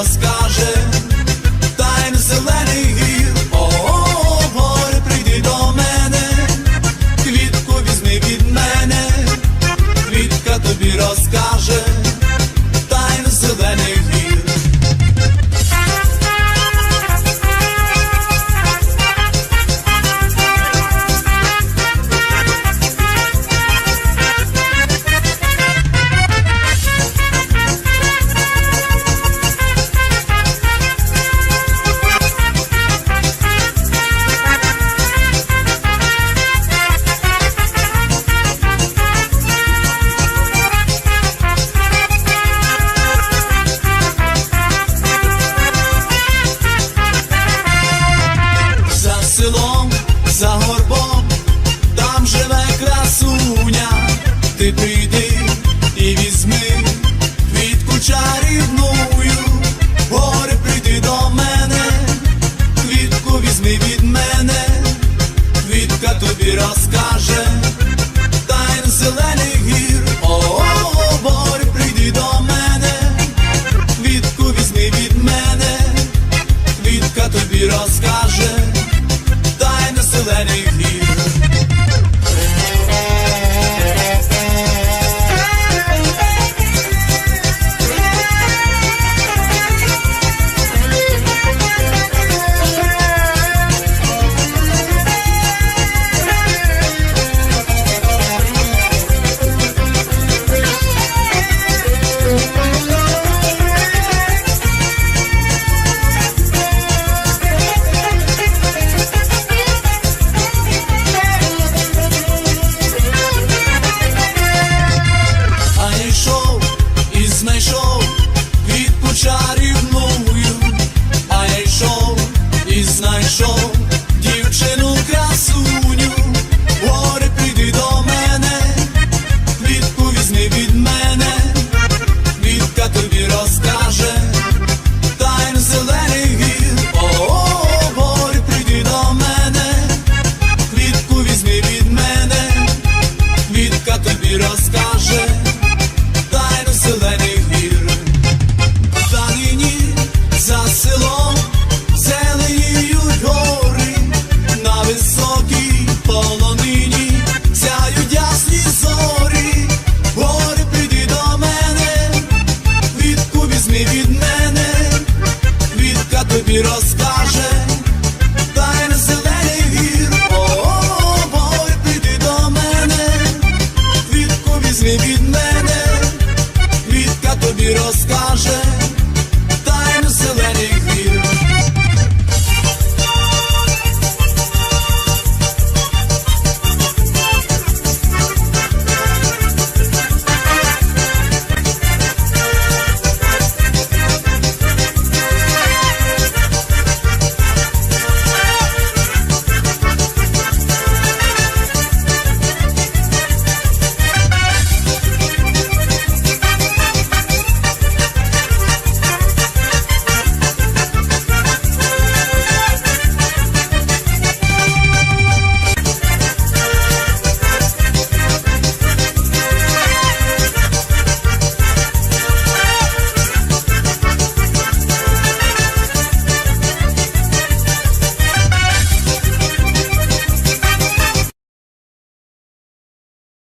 розкаже, тайну зелений гір, о, горе, прийди до мене, квітку візьми від мене, квітка тобі розкаже, ти прийди і візьми квітку чарівную, горе прийди до мене, квітку візьми від мене, квітка тобі розкаже, Ve bilmem